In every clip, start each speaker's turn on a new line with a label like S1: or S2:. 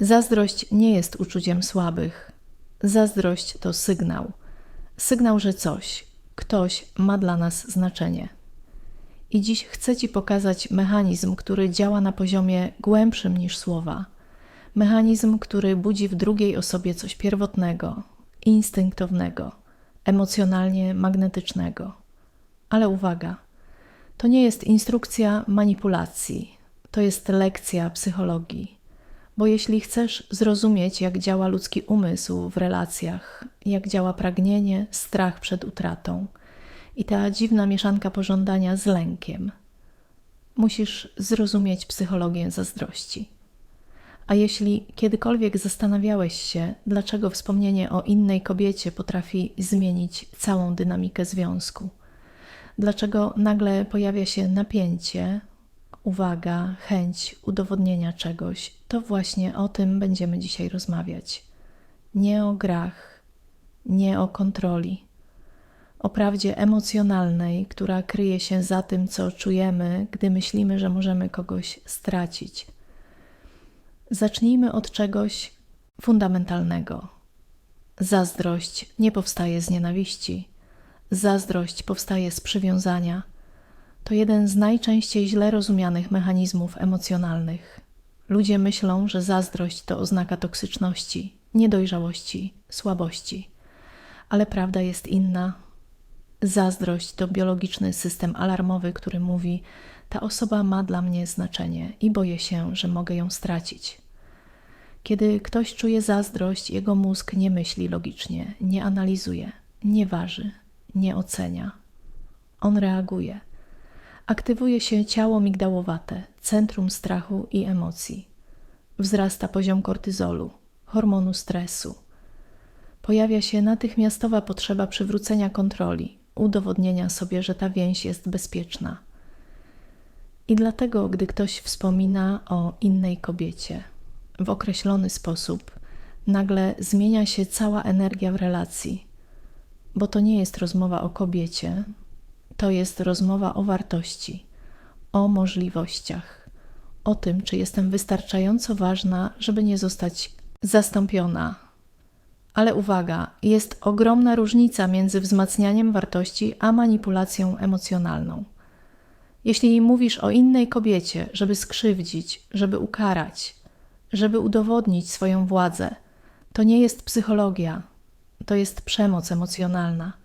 S1: Zazdrość nie jest uczuciem słabych. Zazdrość to sygnał. Sygnał, że coś, ktoś ma dla nas znaczenie. I dziś chcę Ci pokazać mechanizm, który działa na poziomie głębszym niż słowa. Mechanizm, który budzi w drugiej osobie coś pierwotnego, instynktownego, emocjonalnie magnetycznego. Ale uwaga, to nie jest instrukcja manipulacji, to jest lekcja psychologii. Bo jeśli chcesz zrozumieć, jak działa ludzki umysł w relacjach, jak działa pragnienie, strach przed utratą i ta dziwna mieszanka pożądania z lękiem, musisz zrozumieć psychologię zazdrości. A jeśli kiedykolwiek zastanawiałeś się, dlaczego wspomnienie o innej kobiecie potrafi zmienić całą dynamikę związku, dlaczego nagle pojawia się napięcie, uwaga, chęć udowodnienia czegoś, to właśnie o tym będziemy dzisiaj rozmawiać. Nie o grach, nie o kontroli, o prawdzie emocjonalnej, która kryje się za tym, co czujemy, gdy myślimy, że możemy kogoś stracić. Zacznijmy od czegoś fundamentalnego. Zazdrość nie powstaje z nienawiści. Zazdrość powstaje z przywiązania to jeden z najczęściej źle rozumianych mechanizmów emocjonalnych. Ludzie myślą, że zazdrość to oznaka toksyczności, niedojrzałości, słabości. Ale prawda jest inna. Zazdrość to biologiczny system alarmowy, który mówi: Ta osoba ma dla mnie znaczenie i boję się, że mogę ją stracić. Kiedy ktoś czuje zazdrość, jego mózg nie myśli logicznie, nie analizuje, nie waży, nie ocenia. On reaguje aktywuje się ciało migdałowate, centrum strachu i emocji. Wzrasta poziom kortyzolu, hormonu stresu. Pojawia się natychmiastowa potrzeba przywrócenia kontroli, udowodnienia sobie, że ta więź jest bezpieczna. I dlatego, gdy ktoś wspomina o innej kobiecie w określony sposób, nagle zmienia się cała energia w relacji, bo to nie jest rozmowa o kobiecie, to jest rozmowa o wartości, o możliwościach, o tym, czy jestem wystarczająco ważna, żeby nie zostać zastąpiona. Ale uwaga, jest ogromna różnica między wzmacnianiem wartości a manipulacją emocjonalną. Jeśli mówisz o innej kobiecie, żeby skrzywdzić, żeby ukarać, żeby udowodnić swoją władzę, to nie jest psychologia, to jest przemoc emocjonalna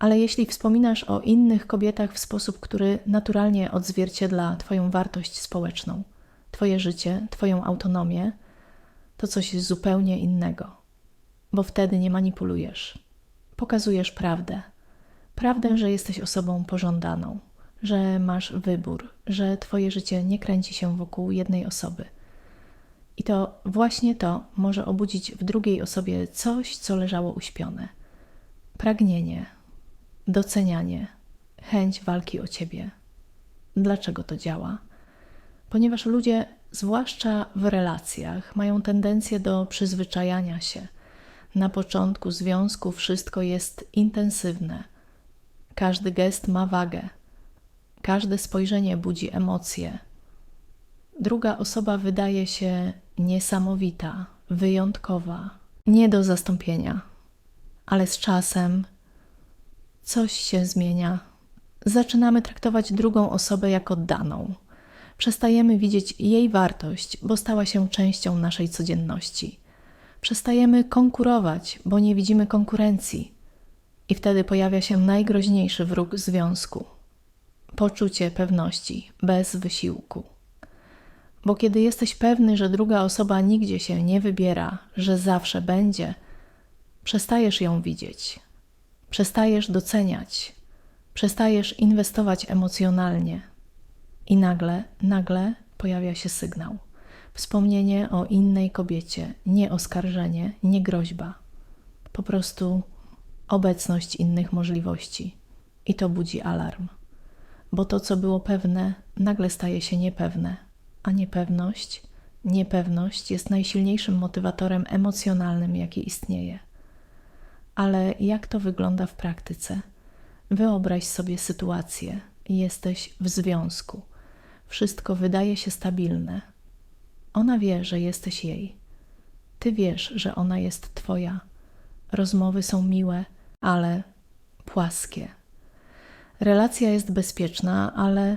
S1: ale jeśli wspominasz o innych kobietach w sposób, który naturalnie odzwierciedla Twoją wartość społeczną, Twoje życie, Twoją autonomię, to coś zupełnie innego, bo wtedy nie manipulujesz. Pokazujesz prawdę. Prawdę, że jesteś osobą pożądaną, że masz wybór, że Twoje życie nie kręci się wokół jednej osoby. I to właśnie to może obudzić w drugiej osobie coś, co leżało uśpione. Pragnienie, docenianie, chęć walki o ciebie. Dlaczego to działa? Ponieważ ludzie, zwłaszcza w relacjach, mają tendencję do przyzwyczajania się. Na początku związku wszystko jest intensywne. Każdy gest ma wagę. Każde spojrzenie budzi emocje. Druga osoba wydaje się niesamowita, wyjątkowa, nie do zastąpienia. Ale z czasem Coś się zmienia. Zaczynamy traktować drugą osobę jako daną. Przestajemy widzieć jej wartość, bo stała się częścią naszej codzienności. Przestajemy konkurować, bo nie widzimy konkurencji. I wtedy pojawia się najgroźniejszy wróg związku poczucie pewności bez wysiłku. Bo kiedy jesteś pewny, że druga osoba nigdzie się nie wybiera, że zawsze będzie, przestajesz ją widzieć, przestajesz doceniać, przestajesz inwestować emocjonalnie i nagle, nagle pojawia się sygnał. Wspomnienie o innej kobiecie, nie oskarżenie, nie groźba, po prostu obecność innych możliwości. I to budzi alarm, bo to, co było pewne, nagle staje się niepewne, a niepewność, niepewność jest najsilniejszym motywatorem emocjonalnym, jaki istnieje. Ale jak to wygląda w praktyce? Wyobraź sobie sytuację. Jesteś w związku. Wszystko wydaje się stabilne. Ona wie, że jesteś jej. Ty wiesz, że ona jest Twoja. Rozmowy są miłe, ale płaskie. Relacja jest bezpieczna, ale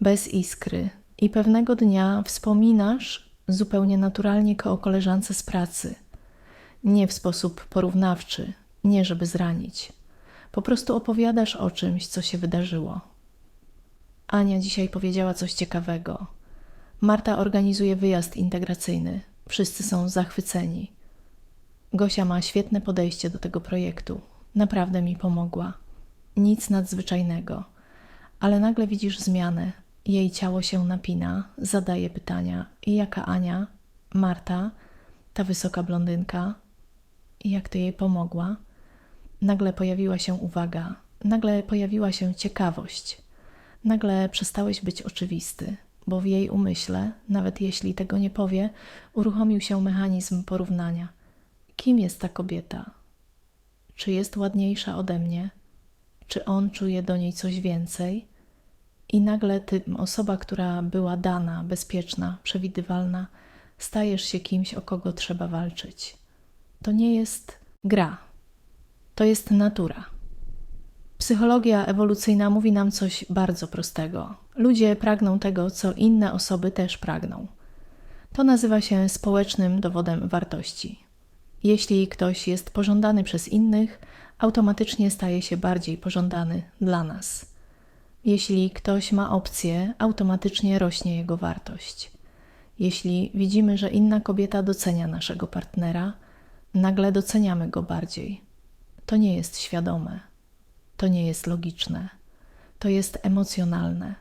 S1: bez iskry. I pewnego dnia wspominasz zupełnie naturalnie o koleżance z pracy. Nie w sposób porównawczy, nie żeby zranić. Po prostu opowiadasz o czymś, co się wydarzyło. Ania dzisiaj powiedziała coś ciekawego. Marta organizuje wyjazd integracyjny. Wszyscy są zachwyceni. Gosia ma świetne podejście do tego projektu. Naprawdę mi pomogła. Nic nadzwyczajnego. Ale nagle widzisz zmianę. Jej ciało się napina, zadaje pytania. I jaka Ania? Marta? Ta wysoka blondynka? Jak ty jej pomogła? Nagle pojawiła się uwaga, nagle pojawiła się ciekawość. Nagle przestałeś być oczywisty, bo w jej umyśle, nawet jeśli tego nie powie, uruchomił się mechanizm porównania. Kim jest ta kobieta? Czy jest ładniejsza ode mnie? Czy on czuje do niej coś więcej? I nagle ty, osoba, która była dana, bezpieczna, przewidywalna, stajesz się kimś, o kogo trzeba walczyć. To nie jest gra, to jest natura. Psychologia ewolucyjna mówi nam coś bardzo prostego. Ludzie pragną tego, co inne osoby też pragną. To nazywa się społecznym dowodem wartości. Jeśli ktoś jest pożądany przez innych, automatycznie staje się bardziej pożądany dla nas. Jeśli ktoś ma opcję, automatycznie rośnie jego wartość. Jeśli widzimy, że inna kobieta docenia naszego partnera, nagle doceniamy go bardziej. To nie jest świadome, to nie jest logiczne, to jest emocjonalne.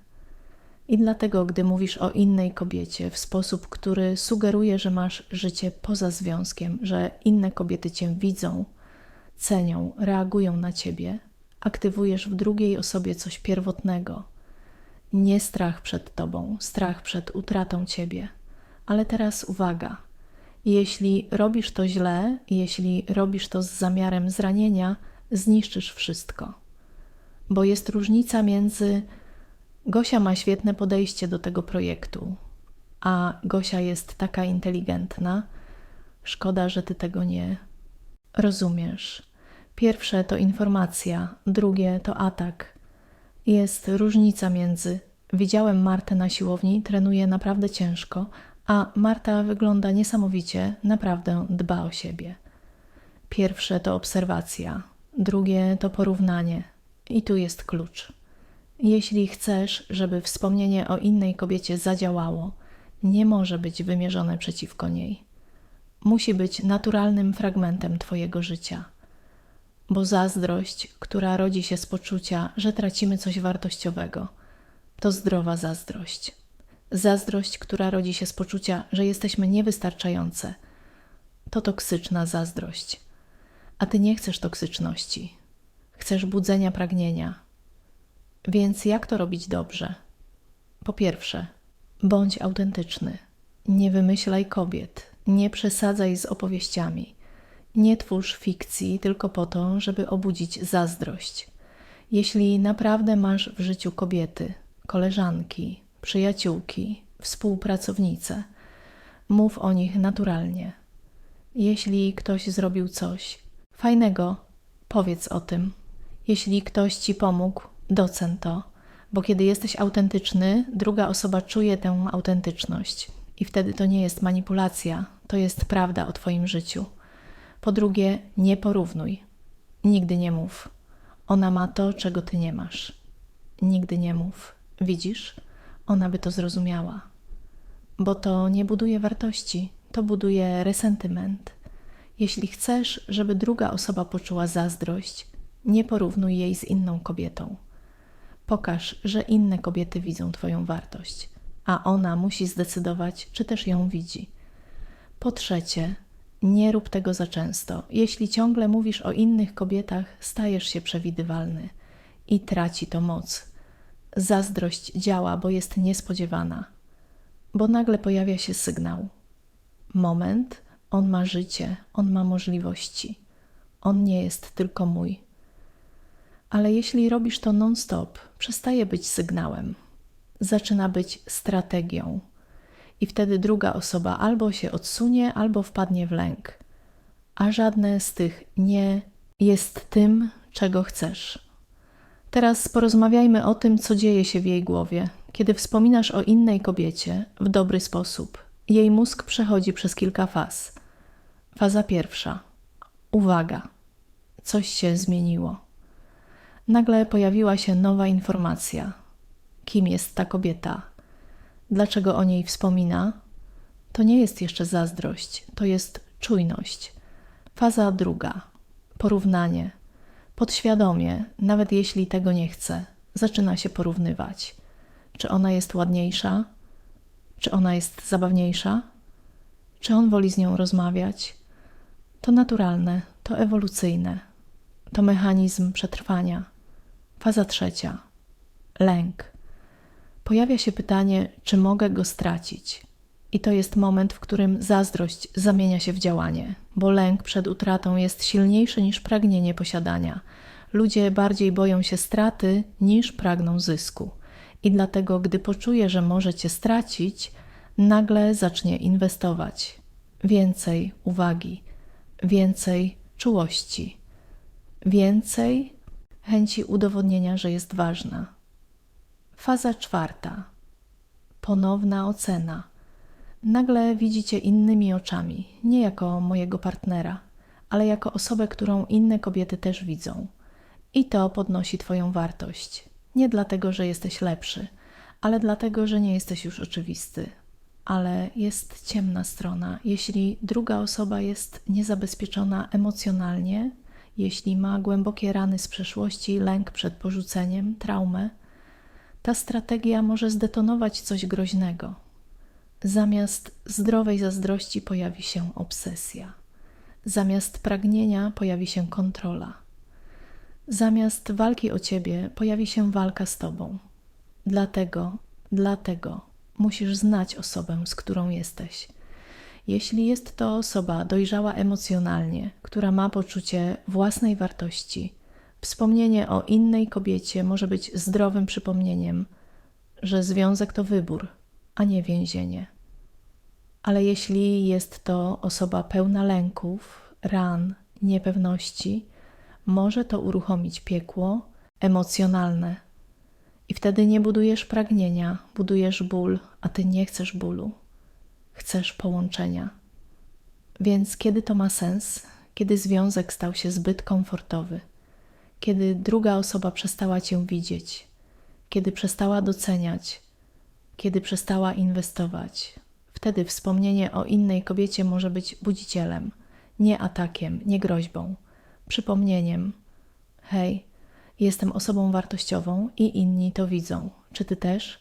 S1: I dlatego, gdy mówisz o innej kobiecie w sposób, który sugeruje, że masz życie poza związkiem, że inne kobiety cię widzą, cenią, reagują na ciebie, aktywujesz w drugiej osobie coś pierwotnego. Nie strach przed tobą, strach przed utratą ciebie. Ale teraz uwaga. Jeśli robisz to źle, jeśli robisz to z zamiarem zranienia, zniszczysz wszystko. Bo jest różnica między Gosia ma świetne podejście do tego projektu, a Gosia jest taka inteligentna. Szkoda, że ty tego nie rozumiesz. Pierwsze to informacja, drugie to atak. Jest różnica między widziałem Martę na siłowni, trenuje naprawdę ciężko, a Marta wygląda niesamowicie, naprawdę dba o siebie. Pierwsze to obserwacja, drugie to porównanie. I tu jest klucz. Jeśli chcesz, żeby wspomnienie o innej kobiecie zadziałało, nie może być wymierzone przeciwko niej. Musi być naturalnym fragmentem Twojego życia. Bo zazdrość, która rodzi się z poczucia, że tracimy coś wartościowego, to zdrowa zazdrość. Zazdrość, która rodzi się z poczucia, że jesteśmy niewystarczające, to toksyczna zazdrość. A ty nie chcesz toksyczności. Chcesz budzenia pragnienia. Więc jak to robić dobrze? Po pierwsze, bądź autentyczny. Nie wymyślaj kobiet, nie przesadzaj z opowieściami. Nie twórz fikcji tylko po to, żeby obudzić zazdrość. Jeśli naprawdę masz w życiu kobiety, koleżanki, przyjaciółki, współpracownice. Mów o nich naturalnie. Jeśli ktoś zrobił coś fajnego, powiedz o tym. Jeśli ktoś ci pomógł, docen to, bo kiedy jesteś autentyczny, druga osoba czuje tę autentyczność i wtedy to nie jest manipulacja, to jest prawda o Twoim życiu. Po drugie, nie porównuj. Nigdy nie mów. Ona ma to, czego Ty nie masz. Nigdy nie mów. Widzisz? Ona by to zrozumiała. Bo to nie buduje wartości, to buduje resentyment. Jeśli chcesz, żeby druga osoba poczuła zazdrość, nie porównuj jej z inną kobietą. Pokaż, że inne kobiety widzą Twoją wartość, a ona musi zdecydować, czy też ją widzi. Po trzecie, nie rób tego za często. Jeśli ciągle mówisz o innych kobietach, stajesz się przewidywalny i traci to moc, Zazdrość działa, bo jest niespodziewana, bo nagle pojawia się sygnał. Moment, on ma życie, on ma możliwości. On nie jest tylko mój. Ale jeśli robisz to non-stop, przestaje być sygnałem, zaczyna być strategią. i wtedy druga osoba albo się odsunie, albo wpadnie w lęk. A żadne z tych nie jest tym, czego chcesz. Teraz porozmawiajmy o tym, co dzieje się w jej głowie, kiedy wspominasz o innej kobiecie w dobry sposób. Jej mózg przechodzi przez kilka faz. Faza pierwsza. Uwaga. Coś się zmieniło. Nagle pojawiła się nowa informacja. Kim jest ta kobieta? Dlaczego o niej wspomina? To nie jest jeszcze zazdrość, to jest czujność. Faza druga. Porównanie. Podświadomie, nawet jeśli tego nie chce, zaczyna się porównywać. Czy ona jest ładniejsza? Czy ona jest zabawniejsza? Czy on woli z nią rozmawiać? To naturalne, to ewolucyjne, to mechanizm przetrwania. Faza trzecia lęk. Pojawia się pytanie, czy mogę go stracić. I to jest moment, w którym zazdrość zamienia się w działanie, bo lęk przed utratą jest silniejszy niż pragnienie posiadania. Ludzie bardziej boją się straty niż pragną zysku. I dlatego, gdy poczuje, że może cię stracić, nagle zacznie inwestować. Więcej uwagi, więcej czułości, więcej chęci udowodnienia, że jest ważna. Faza czwarta. Ponowna ocena. Nagle widzicie innymi oczami, nie jako mojego partnera, ale jako osobę, którą inne kobiety też widzą. I to podnosi Twoją wartość. Nie dlatego, że jesteś lepszy, ale dlatego, że nie jesteś już oczywisty. Ale jest ciemna strona. Jeśli druga osoba jest niezabezpieczona emocjonalnie, jeśli ma głębokie rany z przeszłości, lęk przed porzuceniem, traumę, ta strategia może zdetonować coś groźnego. Zamiast zdrowej zazdrości pojawi się obsesja. Zamiast pragnienia pojawi się kontrola. Zamiast walki o ciebie pojawi się walka z tobą. Dlatego, dlatego musisz znać osobę, z którą jesteś. Jeśli jest to osoba dojrzała emocjonalnie, która ma poczucie własnej wartości, wspomnienie o innej kobiecie może być zdrowym przypomnieniem, że związek to wybór, a nie więzienie. Ale jeśli jest to osoba pełna lęków, ran, niepewności, może to uruchomić piekło emocjonalne. I wtedy nie budujesz pragnienia, budujesz ból, a ty nie chcesz bólu chcesz połączenia. Więc kiedy to ma sens? Kiedy związek stał się zbyt komfortowy, kiedy druga osoba przestała cię widzieć, kiedy przestała doceniać, kiedy przestała inwestować. Wtedy wspomnienie o innej kobiecie może być budzicielem, nie atakiem, nie groźbą, przypomnieniem: Hej, jestem osobą wartościową i inni to widzą. Czy ty też?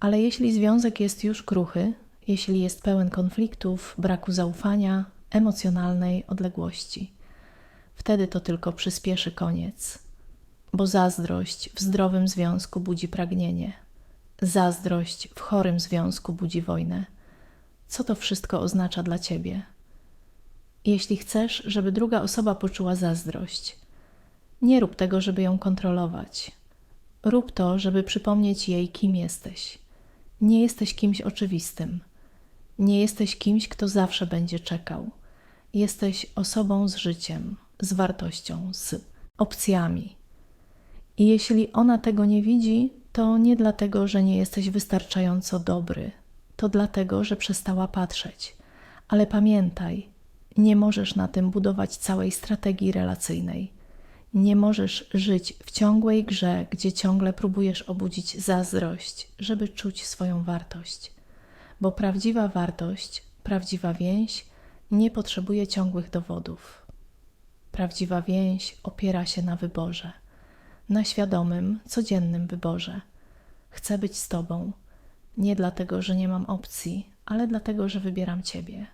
S1: Ale jeśli związek jest już kruchy, jeśli jest pełen konfliktów, braku zaufania, emocjonalnej odległości. Wtedy to tylko przyspieszy koniec, bo zazdrość w zdrowym związku budzi pragnienie, zazdrość w chorym związku budzi wojnę. Co to wszystko oznacza dla ciebie? Jeśli chcesz, żeby druga osoba poczuła zazdrość, nie rób tego, żeby ją kontrolować. Rób to, żeby przypomnieć jej, kim jesteś. Nie jesteś kimś oczywistym. Nie jesteś kimś, kto zawsze będzie czekał. Jesteś osobą z życiem, z wartością, z opcjami. I jeśli ona tego nie widzi, to nie dlatego, że nie jesteś wystarczająco dobry, to dlatego, że przestała patrzeć. Ale pamiętaj, nie możesz na tym budować całej strategii relacyjnej. Nie możesz żyć w ciągłej grze, gdzie ciągle próbujesz obudzić zazdrość, żeby czuć swoją wartość bo prawdziwa wartość, prawdziwa więź nie potrzebuje ciągłych dowodów. Prawdziwa więź opiera się na wyborze, na świadomym, codziennym wyborze. Chcę być z Tobą, nie dlatego, że nie mam opcji, ale dlatego, że wybieram Ciebie.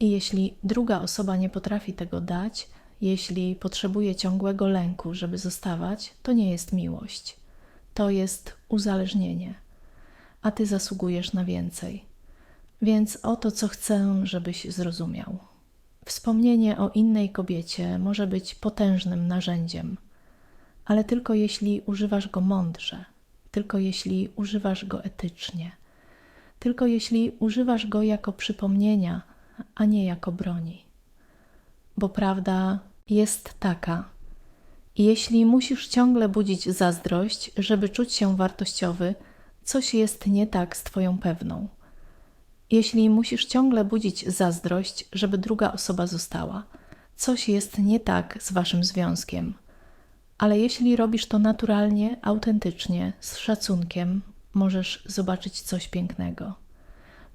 S1: I jeśli druga osoba nie potrafi tego dać, jeśli potrzebuje ciągłego lęku, żeby zostawać, to nie jest miłość. To jest uzależnienie a ty zasługujesz na więcej. Więc oto co chcę, żebyś zrozumiał. Wspomnienie o innej kobiecie może być potężnym narzędziem, ale tylko jeśli używasz go mądrze, tylko jeśli używasz go etycznie, tylko jeśli używasz go jako przypomnienia, a nie jako broni. Bo prawda jest taka. Jeśli musisz ciągle budzić zazdrość, żeby czuć się wartościowy, coś jest nie tak z Twoją pewną. Jeśli musisz ciągle budzić zazdrość, żeby druga osoba została, coś jest nie tak z Waszym związkiem. Ale jeśli robisz to naturalnie, autentycznie, z szacunkiem, możesz zobaczyć coś pięknego.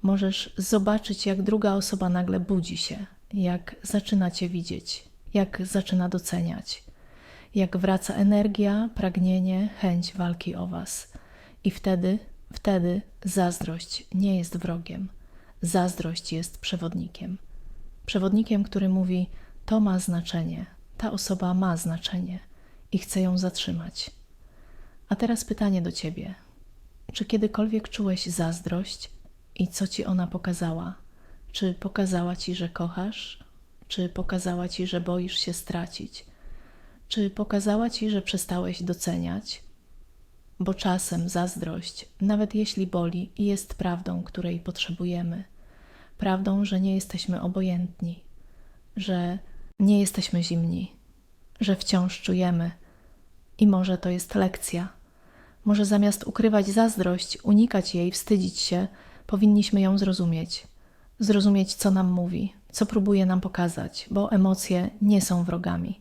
S1: Możesz zobaczyć, jak druga osoba nagle budzi się, jak zaczyna Cię widzieć, jak zaczyna doceniać, jak wraca energia, pragnienie, chęć walki o Was. I wtedy, wtedy zazdrość nie jest wrogiem. Zazdrość jest przewodnikiem. Przewodnikiem, który mówi: To ma znaczenie, ta osoba ma znaczenie i chcę ją zatrzymać. A teraz pytanie do ciebie: czy kiedykolwiek czułeś zazdrość i co ci ona pokazała? Czy pokazała ci, że kochasz? Czy pokazała ci, że boisz się stracić? Czy pokazała ci, że przestałeś doceniać? Bo czasem zazdrość, nawet jeśli boli, jest prawdą, której potrzebujemy. Prawdą, że nie jesteśmy obojętni, że nie jesteśmy zimni, że wciąż czujemy. I może to jest lekcja. Może zamiast ukrywać zazdrość, unikać jej, wstydzić się, powinniśmy ją zrozumieć. Zrozumieć, co nam mówi, co próbuje nam pokazać, bo emocje nie są wrogami.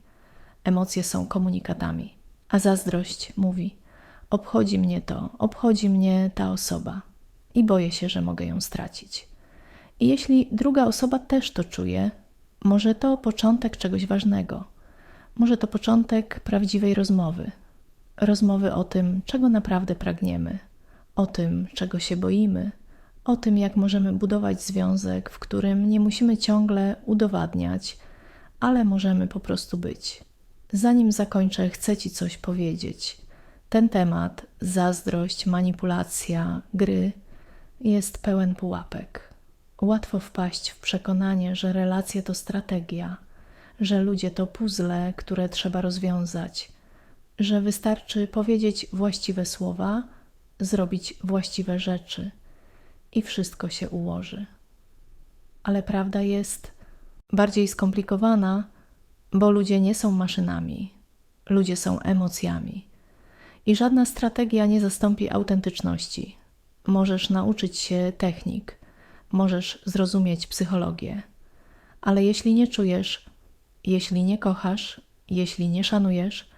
S1: Emocje są komunikatami. A zazdrość mówi: Obchodzi mnie to, obchodzi mnie ta osoba i boję się, że mogę ją stracić. I jeśli druga osoba też to czuje, może to początek czegoś ważnego. Może to początek prawdziwej rozmowy. Rozmowy o tym, czego naprawdę pragniemy, o tym, czego się boimy, o tym, jak możemy budować związek, w którym nie musimy ciągle udowadniać, ale możemy po prostu być. Zanim zakończę, chcę Ci coś powiedzieć. Ten temat, zazdrość, manipulacja, gry, jest pełen pułapek. Łatwo wpaść w przekonanie, że relacje to strategia, że ludzie to puzzle, które trzeba rozwiązać, że wystarczy powiedzieć właściwe słowa, zrobić właściwe rzeczy i wszystko się ułoży. Ale prawda jest bardziej skomplikowana, bo ludzie nie są maszynami, ludzie są emocjami. I żadna strategia nie zastąpi autentyczności. Możesz nauczyć się technik, możesz zrozumieć psychologię, ale jeśli nie czujesz, jeśli nie kochasz, jeśli nie szanujesz,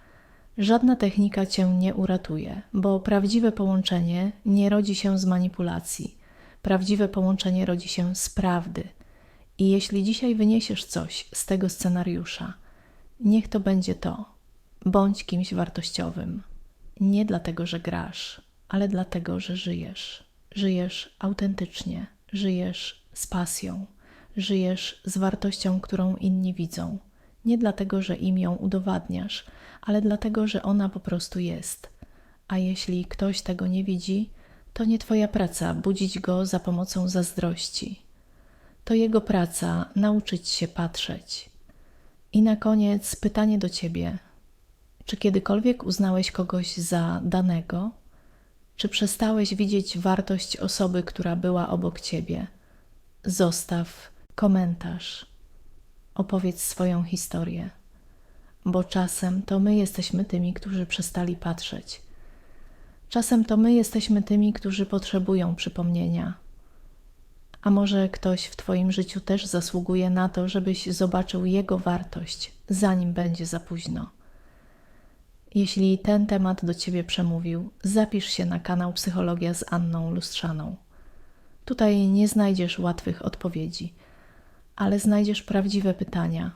S1: żadna technika cię nie uratuje, bo prawdziwe połączenie nie rodzi się z manipulacji. Prawdziwe połączenie rodzi się z prawdy. I jeśli dzisiaj wyniesiesz coś z tego scenariusza, niech to będzie to. Bądź kimś wartościowym. Nie dlatego, że grasz, ale dlatego, że żyjesz. Żyjesz autentycznie, żyjesz z pasją, żyjesz z wartością, którą inni widzą. Nie dlatego, że im ją udowadniasz, ale dlatego, że ona po prostu jest. A jeśli ktoś tego nie widzi, to nie Twoja praca budzić go za pomocą zazdrości. To jego praca nauczyć się patrzeć. I na koniec pytanie do Ciebie: czy kiedykolwiek uznałeś kogoś za danego? Czy przestałeś widzieć wartość osoby, która była obok Ciebie? Zostaw komentarz. Opowiedz swoją historię, bo czasem to my jesteśmy tymi, którzy przestali patrzeć. Czasem to my jesteśmy tymi, którzy potrzebują przypomnienia. A może ktoś w Twoim życiu też zasługuje na to, żebyś zobaczył jego wartość, zanim będzie za późno. Jeśli ten temat do Ciebie przemówił, zapisz się na kanał Psychologia z Anną Lustrzaną. Tutaj nie znajdziesz łatwych odpowiedzi, ale znajdziesz prawdziwe pytania.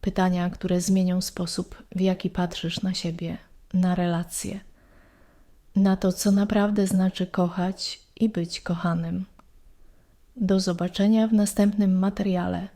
S1: Pytania, które zmienią sposób, w jaki patrzysz na siebie, na relacje, na to, co naprawdę znaczy kochać i być kochanym. Do zobaczenia w następnym materiale.